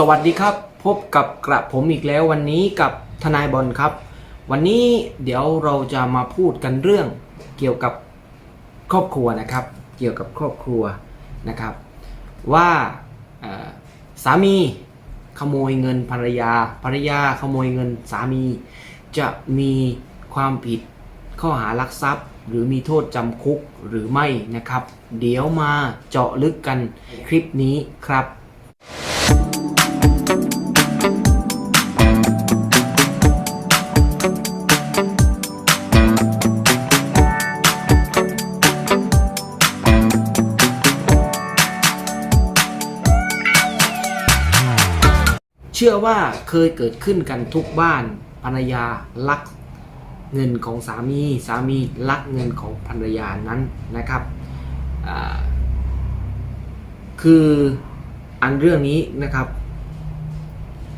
สวัสดีครับ พบกับกระผมอีกแล้ววันนี้กับทนายบอลครับ วันนี้เดี๋ยวเราจะมาพูดกันเรื่องเกี่ยวกับครอบครัวนะครับ เกี่ยวกับครอบครัวนะครับ ว่าสามีขโมยเงินภรรยา ภรรยาขโมยเงินสามี จะมีความผิดข้อหารักทรัพย์ หรือมีโทษจำคุกหรือไม่นะครับ เดี๋ยวมาเจาะลึกกันคลิปนี้ครับ เชื่อว่าเคยเกิดขึ้นกันทุกบ้านภรรยาลักเงินของสามี สามีลักเงินของภรรยานั้นนะครับคืออันเรื่องนี้นะครับ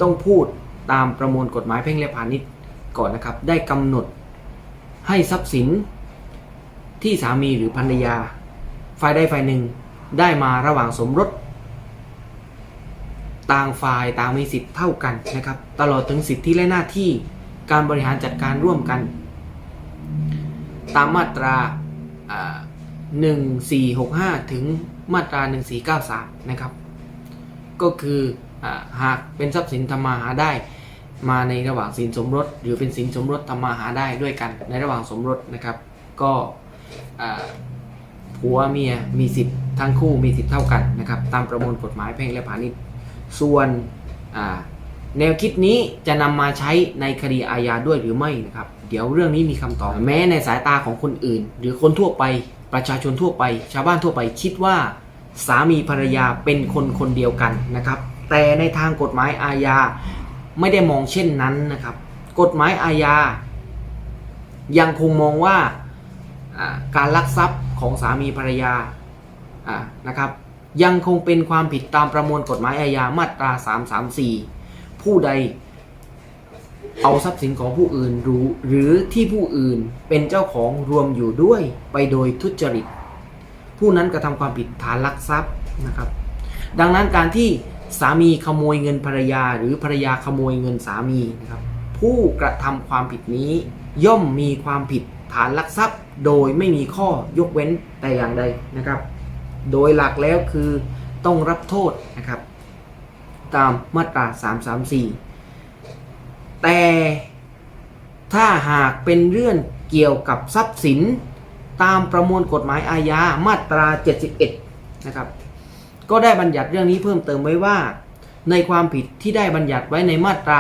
ต้องพูดตามประมวลกฎหมายแพ่งและพาณิชย์ก่อนนะครับ ได้กำหนดให้ทรัพย์สินที่สามีหรือภรรยาฝ่ายใดฝ่ายหนึ่งได้มาระหว่างสมรส ต่างฝ่ายต่างมีสิทธิ์เท่ากันนะครับ ตลอดถึงสิทธิและหน้าที่การบริหารจัดการร่วมกัน ตามมาตราอ่า1465 ถึงมาตรา 1493 นะครับ ก็คืออหากเป็นทรัพย์สินทำมาหาได้มาในระหว่างสินสมรส หรือเป็นสินสมรสทำมาหาได้ด้วยกัน ในระหว่างสมรสนะครับ ก็ผัวเมียมีสิทธิ์ทั้งคู่มีสิทธิ์เท่ากันนะครับ ตามประมวลกฎหมายแพ่งและพาณิชย์ ส่วนอ่าแนวคิดนี้จะนำมาใช้ในคดีอาญาด้วยหรือไม่นะครับ เดี๋ยวเรื่องนี้มีคำตอบ แม้ในสายตาของคนอื่น หรือคนทั่วไป ประชาชนทั่วไป ชาวบ้านทั่วไปคิดว่าสามีภรรยาเป็นคนคนเดียวกันนะครับ แต่ในทางกฎหมายอาญาไม่ได้มองเช่นนั้นนะครับ กฎหมายอาญายังคงมองว่าอ่าการลักทรัพย์ของสามีภรรยาอ่านะครับ ยังคงเป็นความผิดตามประมวลกฎหมายอาญามาตรา 334 ผู้ใดเอาทรัพย์สินของผู้อื่นรู้ หรือที่ผู้อื่นเป็นเจ้าของรวมอยู่ด้วยไปโดยทุจริต ผู้นั้นกระทำความผิดฐานลักทรัพย์นะครับ ดังนั้นการที่สามีขโมยเงินภรรยา หรือภรรยาขโมยเงินสามีนะครับผู้กระทำความผิดนี้ย่อมมีความผิดฐานลักทรัพย์ โดยไม่มีข้อยกเว้นแต่อย่างใดนะครับ โดยหลักแล้วคือต้องรับโทษนะครับ ตามมาตรา 334 แต่ถ้าหากเป็นเรื่องเกี่ยวกับทรัพย์สิน ตามประมวลกฎหมายอาญามาตรา 71 นะครับ ก็ได้บัญญัติเรื่องนี้เพิ่มเติมไว้ว่า ในความผิดที่ได้บัญญัติไว้ในมาตรา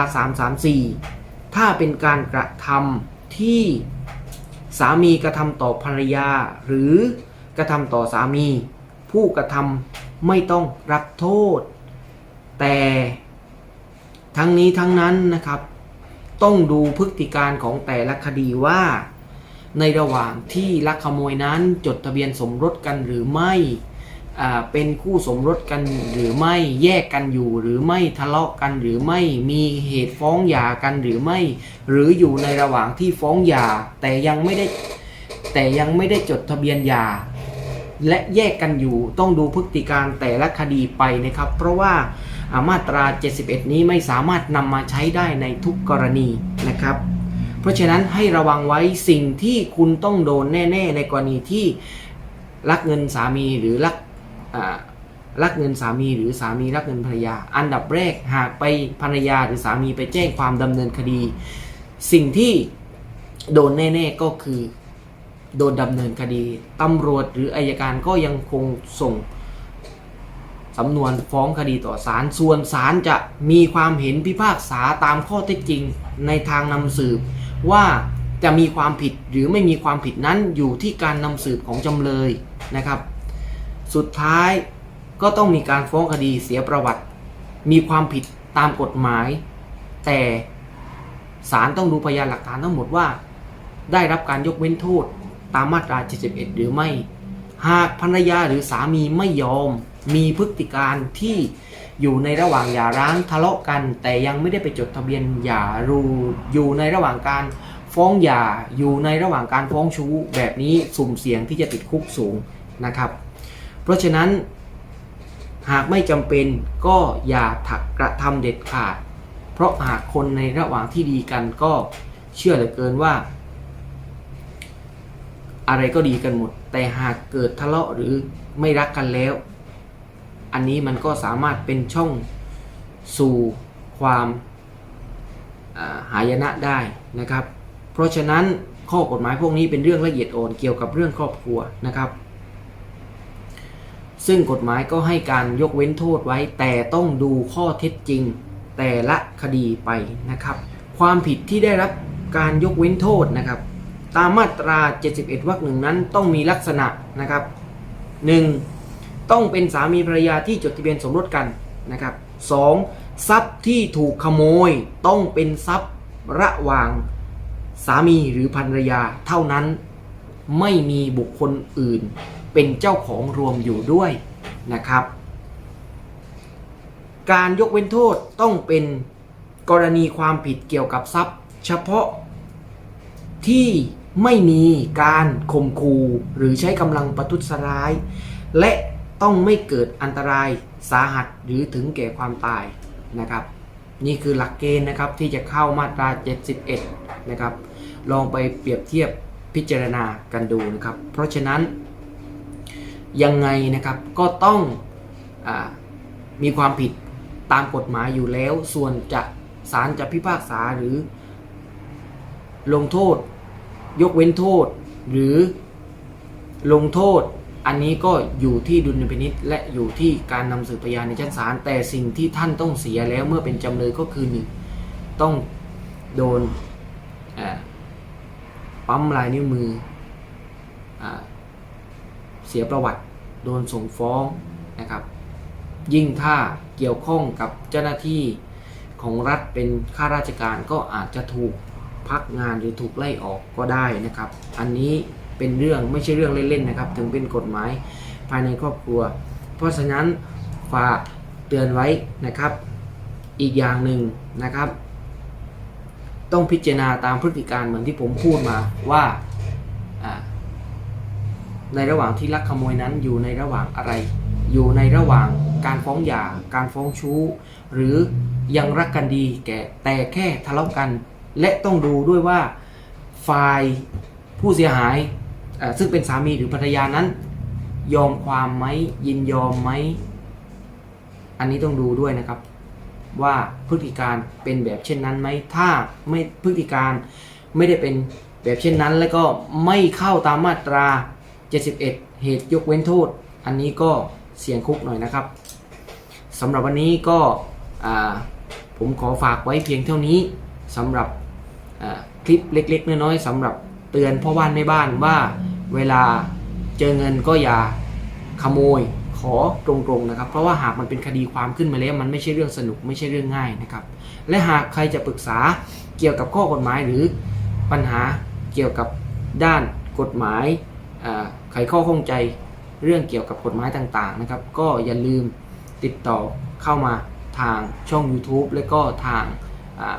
334 ถ้าเป็นการกระทำที่สามีกระทำต่อภรรยา หรือกระทำต่อสามี ผู้กระทำไม่ต้องรับโทษ แต่ทั้งนี้ทั้งนั้นนะครับ ต้องดูพฤติการของแต่ละคดีว่า ในระหว่างที่ลักขโมยนั้นจดทะเบียนสมรสกันหรือไม่เป็นคู่สมรสกันหรือไม่แยกกันอยู่หรือไม่ทะเลาะกันหรือไม่มีเหตุฟ้องหย่ากันหรือไม่ หรืออยู่ในระหว่างที่ฟ้องหย่าแต่ยังไม่ได้แต่ยังไม่ได้จดทะเบียนหย่า และแยกกันอยู่ต้องดูพฤติการแต่ละคดีไปนะครับ เพราะว่ามาตรา 71 นี้ไม่สามารถนำมาใช้ได้ในทุกกรณีนะครับ เพราะฉะนั้นให้ระวังไว้สิ่งที่คุณต้องโดนแน่ๆ ในกรณีที่ลักเงินสามีหรือลักอ่าลักเงินสามีหรือสามีลักเงินภรรยา อันดับแรกหากไปภรรยาหรือสามีไปแจ้งความดำเนินคดี สิ่งที่โดนแน่ ๆ ก็คือ โดนดำเนินคดีตำรวจหรืออายการก็ยังคงส่งสำนวนฟ้องคดีต่อศาลส่วนศาลจะมีความเห็นพิพากษาตามข้อเท็จจริงในทางนำสืบ ว่าจะมีความผิดหรือไม่มีความผิดนั้นอยู่ที่การนำสืบของจำเลยนะครับ สุดท้ายก็ต้องมีการฟ้องคดีเสียประวัติ มีความผิดตามกฎหมาย แต่ศาลต้องดูพยานหลักฐานทั้งหมดว่า ได้รับการยกเว้นโทษ ตามมาตรา 71 หรือไม่ หากภรรยาหรือสามีไม่ยอม มีพฤติการที่อยู่ในระหว่างหย่าร้างทะเลาะกัน แต่ยังไม่ได้ไปจดทะเบียนหย่ารูอยู่ในระหว่างการฟ้องหย่าอยู่ในระหว่างการฟ้องชู้แบบนี้สุ่มเสี่ยงที่จะติดคุกสูงนะครับ เพราะฉะนั้นหากไม่จำเป็นก็อย่าถักกระทำเด็ดขาด เพราะหากคนในระหว่างที่ดีกันก็เชื่อเหลือเกินว่า อะไรก็ดีกันหมด แต่หากเกิดทะเลาะหรือไม่รักกันแล้ว อันนี้มันก็สามารถเป็นช่องสู่ความหายนะได้นะครับ เพราะฉะนั้นข้อกฎหมายพวกนี้เป็นเรื่องละเอียดอ่อนเกี่ยวกับเรื่องครอบครัวนะครับ ซึ่งกฎหมายก็ให้การยกเว้นโทษไว้ แต่ต้องดูข้อเท็จจริงแต่ละคดีไปนะครับ ความผิดที่ได้รับการยกเว้นโทษนะครับ ตามมาตรา 71 วรรคหนึ่งนั้นต้องมีลักษณะนะครับ 1. ต้องเป็นสามีภรรยาที่จดทะเบียนสมรสกันนะครับ 2. ทรัพย์ที่ถูกขโมยต้องเป็นทรัพย์ระหว่างสามีหรือภรรยาเท่านั้นไม่มีบุคคลอื่น เป็นเจ้าของรวมอยู่ด้วยนะครับ การยกเว้นโทษต้องเป็นกรณีความผิดเกี่ยวกับทรัพย์ เฉพาะที่ ไม่มีการข่มขู่หรือใช้กำลังประทุษร้าย และต้องไม่เกิดอันตรายสาหัสหรือถึงแก่ความตายนะครับ นี่คือหลักเกณฑ์นะครับที่จะเข้ามาตรา 71 นะครับ ลองไปเปรียบเทียบพิจารณากันดูนะครับ เพราะฉะนั้นยังไงนะครับก็ต้องอมีความผิดตามกฎหมายอยู่แล้ว ส่วนจะศาลจะพิพากษาหรือลงโทษ ยกเว้นโทษ หรือลงโทษ อันนี้ก็อยู่ที่ดุลพินิษและอยู่ที่การนำสืบพยานในชั้นศาลแต่สิ่งที่ท่านต้องเสียแล้วเมื่อเป็นจำเลยก็คือหนึ่งต้องโดนปั๊มลายนิ้วมืออเสียประวัติโดนส่งฟ้องนะครับยิ่งถ้าเกี่ยวข้องกับเจ้าหน้าที่ของรัฐเป็นข้าราชการก็อาจจะถูก พักงานหรือถูกไล่ออกก็ได้นะครับ อันนี้เป็นเรื่องไม่ใช่เรื่องเล่นๆนะครับ ถึงเป็นกฎหมายภายในครอบครัว เพราะฉะนั้นฝากเตือนไว้นะครับ อีกอย่างหนึ่งนะครับ ต้องพิจารณาตามพฤติการเหมือนที่ผมพูดมาว่าในระหว่างที่ลักขโมยนั้นอยู่ในระหว่างอะไร อยู่ในระหว่างการฟ้องหย่า การฟ้องชู้ หรือยังรักกันดีแก่แต่แค่ทะเลาะกัน และต้องดูด้วยว่าฝ่ายผู้เสียหายซึ่งเป็นสามีหรือภรรยานั้น ยอมความไหมยินยอมไหมอันนี้ต้องดูด้วยนะครับ ว่าพฤติการเป็นแบบเช่นนั้นไหมถ้าไม่พฤติการไม่ได้เป็นแบบเช่นนั้น แล้วก็ไม่เข้าตามมาตรา 71 เหตุยกเว้นโทษ อันนี้ก็เสี่ยงคุกหน่อยนะครับสำหรับวันนี้ก็ผมขอฝากไว้เพียงเท่านี้สำหรับ คลิปเล็ก ๆ น้อยๆสำหรับเตือนพ่อบ้านแม่บ้านว่าเวลาเจอเงินก็อย่าขโมยขอตรงๆนะครับ เพราะว่าหากมันเป็นคดีความขึ้นมาแล้วมันไม่ใช่เรื่องสนุกไม่ใช่เรื่องง่ายนะครับ และหากใครจะปรึกษาเกี่ยวกับข้อกฎหมายหรือปัญหาเกี่ยวกับด้านกฎหมายไขข้อข้องใจเรื่องเกี่ยวกับกฎหมายต่างๆนะครับ ก็อย่าลืมติดต่อเข้ามาทางช่อง YouTube และก็ทางา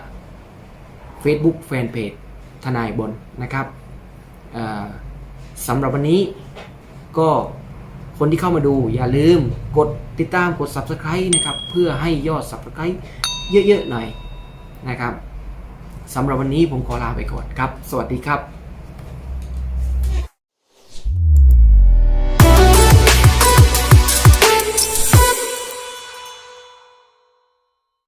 Facebook Fanpage ทนายบนนะครับสำหรับวันนี้ก็คนที่เข้ามาดูอย่าลืมกดติดตามกด Subscribe นะครับ เพื่อให้ยอด Subscribe เยอะๆหน่อยนะครับสำหรับวันนี้ผมขอลาไปก่อนครับ สวัสดีครับ